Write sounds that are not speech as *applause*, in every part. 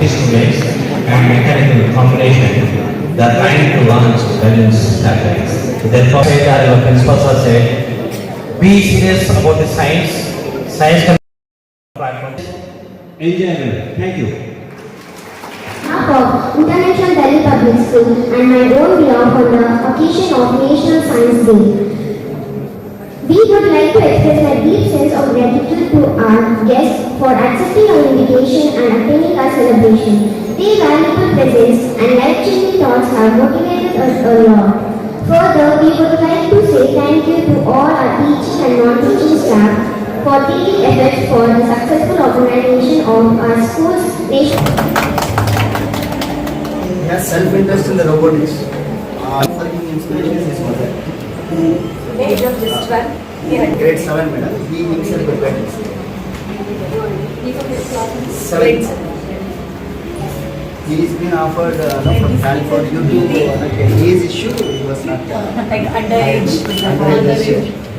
instruments and mechanical combination that to launch satellites. Said be serious about the science. Science can. Thank you. of International Delhi Public School and my own behalf on the occasion of National Science Day. We would like to express a deep sense of gratitude to our guests for accepting our invitation and attending our celebration. Their valuable presence and life-changing thoughts have motivated us a lot. Further, we would like to say thank you to all our teaching and non-teaching staff for taking efforts for the successful organization of our school's nation. Self-interest in the robotics. Uh, inspiration is his. Age of just 12. Yeah. Grade 7, madam. He himself prepared it. His class. Seven. He is been offered uh, no, from California due to uh, like, his issue. He was not. Uh, Like underage. Underage.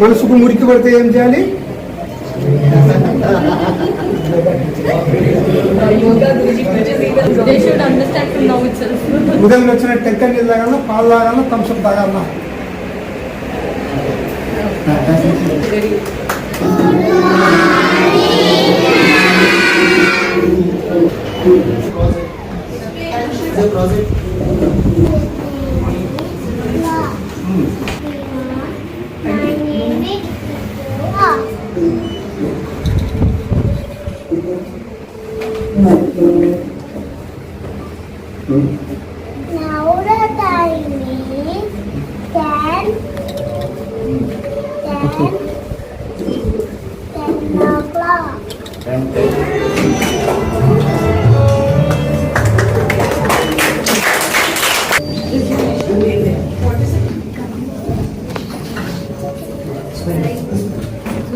మనసుకు మురికి పడితే ఏం చేయాలి? ఉదయం వచ్చిన టెంకర్ నీళ్ళు తాగన్నా పాలు తాగన్నా Thums Up తాగన్నా. Project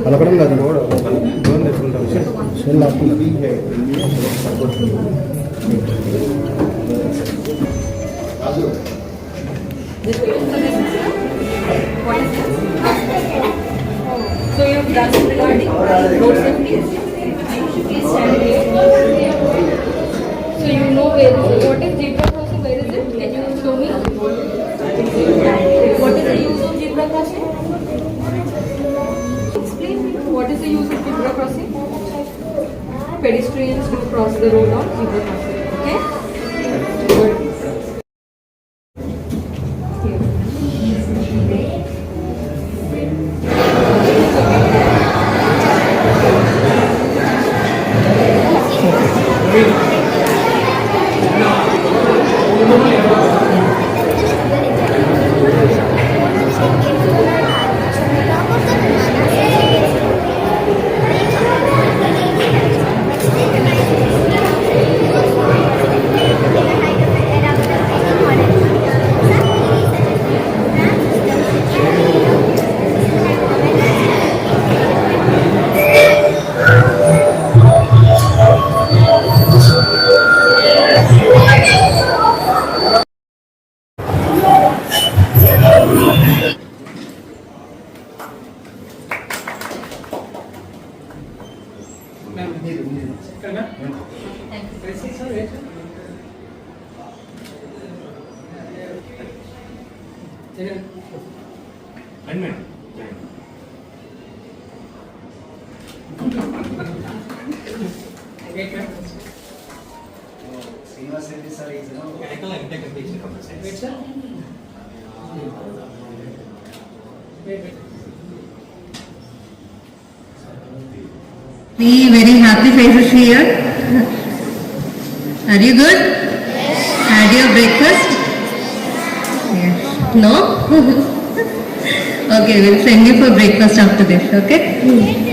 పలకడం కాదు దూరం తెచ్చుకుంటాం cell ఆపుకుంటాం What is this? So you have done regarding road safety? Please stand here. So you know where is it? What is zebra Cross the road on zebra crossing. Okay? Good. Three very happy faces here. Are you good? Had your breakfast? Yes. No? *laughs* okay, we'll send you for breakfast after this, okay?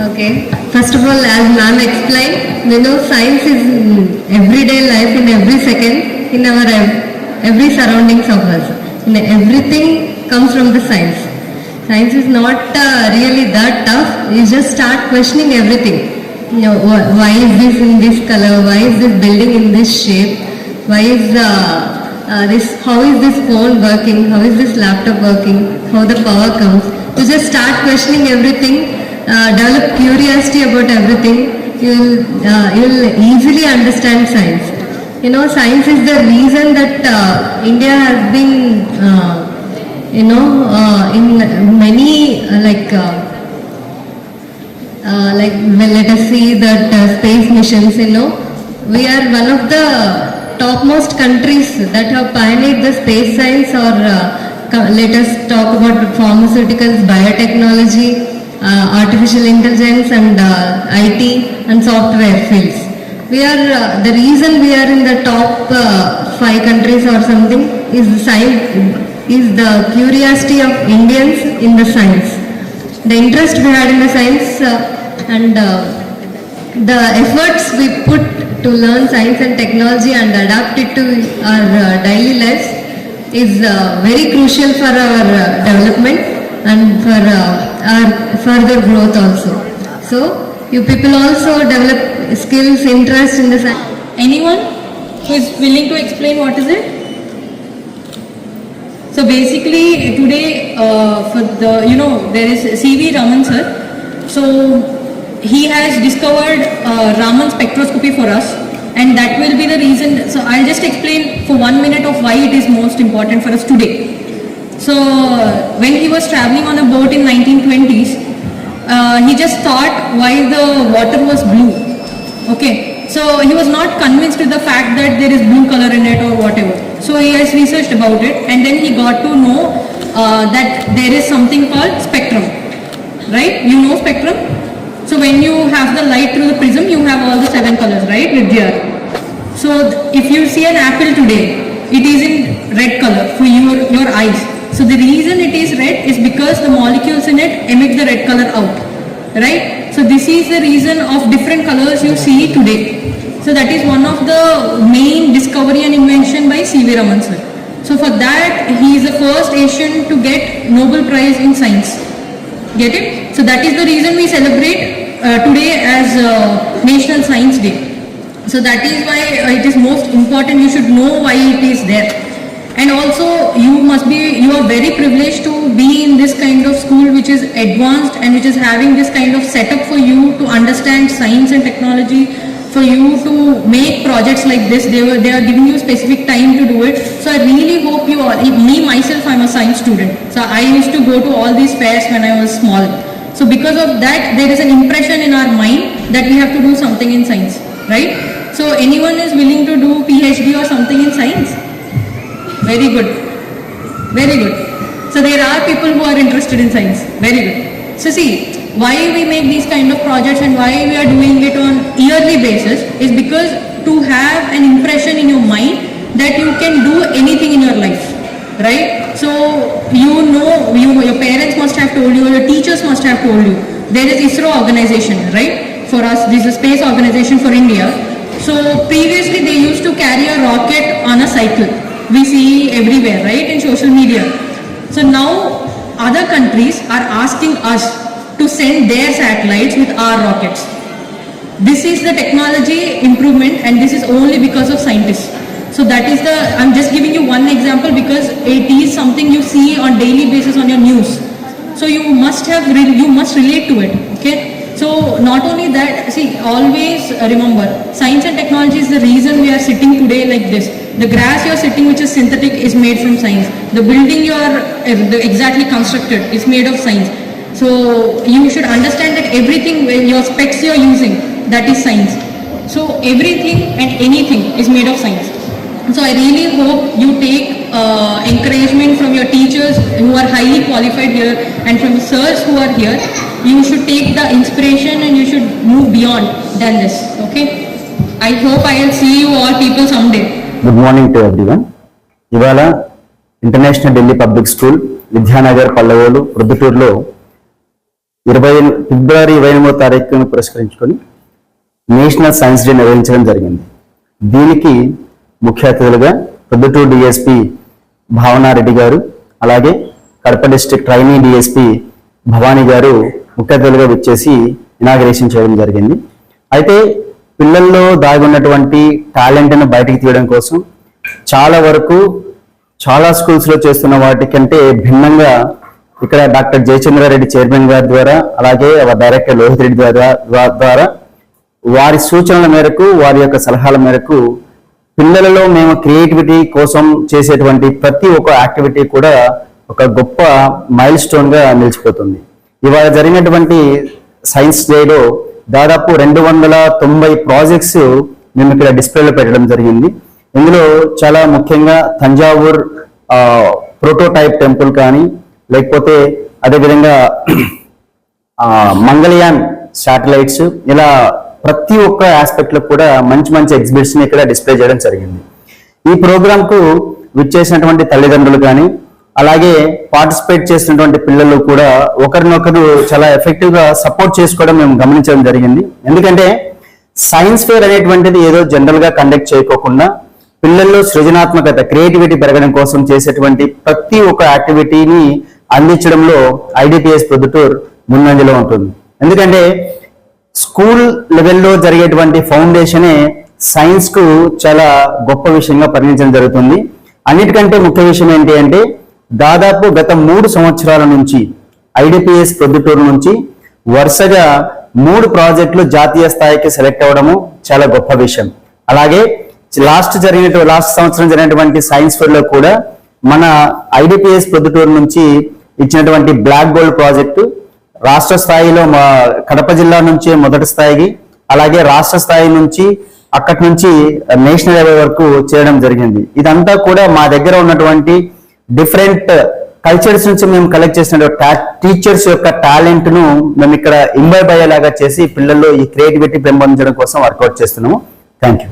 Okay. First of all, as ma'am explained, you know, science is in everyday life, in every second, in our ev- every surroundings of us. In everything comes from the science. Science is not uh, really that tough. You just start questioning everything. You know, why is this in this color? Why is this building in this shape? Why is uh, uh, this? How is this phone working? How is this laptop working? How the power comes? You just start questioning everything. Uh, develop curiosity about everything. You'll uh, you'll easily understand science. You know, science is the reason that uh, India has been, uh, you know, uh, in many uh, like. Uh, uh, like well, let us see that uh, space missions you know we are one of the topmost countries that have pioneered the space science or uh, let us talk about pharmaceuticals biotechnology artificial intelligence and uh, IT and software fields. We are uh, the reason we are in the top uh, five countries or something is the science is the curiosity of Indians in the science. The interest we had in the science uh, and uh, the efforts we put to learn science and technology and adapt it to our uh, daily lives is uh, very crucial for our uh, development and for uh, our further growth also. So, you people also develop skills, interest in the science. Anyone who is willing to explain what is it? So basically today uh, for the you know there is C.V. Raman sir. So he has discovered uh, Raman spectroscopy for us and that will be the reason. So I'll just explain for one minute of why it is most important for us today. So when he was traveling on a boat in 1920s, uh, he just thought why the water was blue. Okay, so he was not convinced with the fact that there is blue color in it or whatever. So he has researched about it and then he got to know uh, that there is something called spectrum. Right? You know spectrum? So when you have the light through the prism, you have all the seven colors, right? There. So if you see an apple today, it is in red color for your, your eyes. So the reason it is red is because the molecules in it emit the red color out. Right? So this is the reason of different colors you see today. So that is one of the main discovery and invention by C.V. Raman sir. So for that, he is the first Asian to get Nobel Prize in Science. Get it? So that is the reason we celebrate uh, today as uh, National Science Day. So that is why uh, it is most important. You should know why it is there. And also you must be, you are very privileged to be in this kind of school which is advanced and which is having this kind of setup for you to understand science and technology, for you to make projects like this. They were, they are giving you specific time to do it. So I really hope you all, me myself I'm a science student. So I used to go to all these fairs when I was small. So because of that, there is an impression in our mind that we have to do something in science, right? So anyone is willing to do PhD or something in science? Very good. Very good. So there are people who are interested in science. Very good. So see, why we make these kind of projects and why we are doing it on yearly basis is because to have an impression in your mind that you can do anything in your life. Right? So you know, you, your parents must have told you, your teachers must have told you. There is ISRO organization, right? For us, this is a space organization for India. So previously they used to carry a rocket on a cycle. We see everywhere, right, in social media. So now other countries are asking us to send their satellites with our rockets. This is the technology improvement and this is only because of scientists. So that is the, I'm just giving you one example because it is something you see on daily basis on your news. So you must have, you must relate to it, okay? So not only that, see, always remember, science and technology is the reason we are sitting today like this. The grass you are sitting which is synthetic is made from science. The building you are uh, the exactly constructed is made of science. So you should understand that everything, your specs you are using, that is science. So everything and anything is made of science. So I really hope you take uh, encouragement from your teachers who are highly qualified here and from sirs who are here. You should take the inspiration and you should move beyond than this. Okay? I hope I will see you all people someday. Good morning to everyone ఇవాళ international Delhi public school Vidyanagar Pallavolu ప్రొద్దుటూరులో ఇరవై ఫిబ్రవరి ఇరవై ఎనిమిదో తారీఖును పురస్కరించుకొని national science day నిర్వహించడం జరిగింది. దీనికి ముఖ్య అతిథులుగా ప్రొద్దుటూరు డిఎస్పి భావనారెడ్డి గారు అలాగే Kadapa district trainee DSP Bhavani గారు ముఖ్య అతిథులుగా వచ్చేసి ఇనాగరేషన్ చేయడం జరిగింది. అయితే పిల్లల్లో దాగి ఉన్నటువంటి టాలెంట్ను బయటికి తీయడం కోసం చాలా వరకు చాలా స్కూల్స్లో చేస్తున్న వాటికంటే భిన్నంగా ఇక్కడ డాక్టర్ జయచంద్రారెడ్డి చైర్మన్ గారి ద్వారా అలాగే డైరెక్టర్ లోహిత్ రెడ్డి ద్వారా ద్వారా వారి సూచనల మేరకు వారి యొక్క సలహాల మేరకు పిల్లలలో మేము క్రియేటివిటీ కోసం చేసేటువంటి ప్రతి ఒక్క యాక్టివిటీ కూడా ఒక గొప్ప మైల్ స్టోన్గా నిలిచిపోతుంది. ఇవాళ జరిగినటువంటి సైన్స్ డేలో దాదాపు రెండు వందల తొంభై ప్రాజెక్ట్స్ మేము ఇక్కడ డిస్ప్లేలో పెట్టడం జరిగింది. ఇందులో చాలా ముఖ్యంగా తంజావూర్ ప్రోటోటైప్ టెంపుల్ కానీ లేకపోతే అదేవిధంగా మంగళయాన్ శాటిలైట్స్ ఇలా ప్రతి ఒక్క ఆస్పెక్ట్లో కూడా మంచి మంచి ఎగ్జిబిట్స్ని ఇక్కడ డిస్ప్లే చేయడం జరిగింది. ఈ ప్రోగ్రాంకు విచ్చేసినటువంటి తల్లిదండ్రులు కానీ అలాగే పార్టిసిపేట్ చేసినటువంటి పిల్లలు కూడా ఒకరినొకరు చాలా ఎఫెక్టివ్గా సపోర్ట్ చేసుకోవడం మేము గమనించడం జరిగింది. ఎందుకంటే సైన్స్ ఫేర్ అనేటువంటిది ఏదో జనరల్గా కండక్ట్ చేయకోకుండా పిల్లల్లో సృజనాత్మకత క్రియేటివిటీ పెరగడం కోసం చేసేటువంటి ప్రతి ఒక్క యాక్టివిటీని అందించడంలో ఐడిపిఎస్ ప్రొద్దుటూర్ ముందంజలో ఉంటుంది. ఎందుకంటే స్కూల్ లెవెల్లో జరిగేటువంటి ఫౌండేషనే సైన్స్కు చాలా గొప్ప విషయంగా పరిగణించడం జరుగుతుంది. అన్నిటికంటే ముఖ్య విషయం ఏంటి అంటే దాదాపు గత మూడు సంవత్సరాల నుంచి ఐడిపిఎస్ ప్రొద్దుటూరు నుంచి వరుసగా మూడు ప్రాజెక్టులు జాతీయ స్థాయికి సెలెక్ట్ అవ్వడము చాలా గొప్ప విషయం. అలాగే లాస్ట్ జరిగిన లాస్ట్ సంవత్సరం జరిగినటువంటి సైన్స్ ఫెయిర్లో కూడా మన ఐడిపిఎస్ ప్రొద్దుటూరు నుంచి ఇచ్చినటువంటి బ్లాక్ గోల్డ్ ప్రాజెక్టు రాష్ట్ర స్థాయిలో మా కడప జిల్లా నుంచి మొదటి స్థాయికి అలాగే రాష్ట్ర స్థాయి నుంచి అక్కడి నుంచి నేషనల్ లెవెల్ వరకు చేయడం జరిగింది. ఇదంతా కూడా మా దగ్గర ఉన్నటువంటి డిఫరెంట్ కల్చర్స్ నుంచి మేము కలెక్ట్ చేసిన టీచర్స్ యొక్క టాలెంట్ను మేము ఇక్కడ ఇంబైబ్ అయ్యేలాగా చేసి పిల్లల్లో ఈ క్రియేటివిటీ పెంపొందించడం కోసం వర్కౌట్ చేస్తున్నాము. Thank you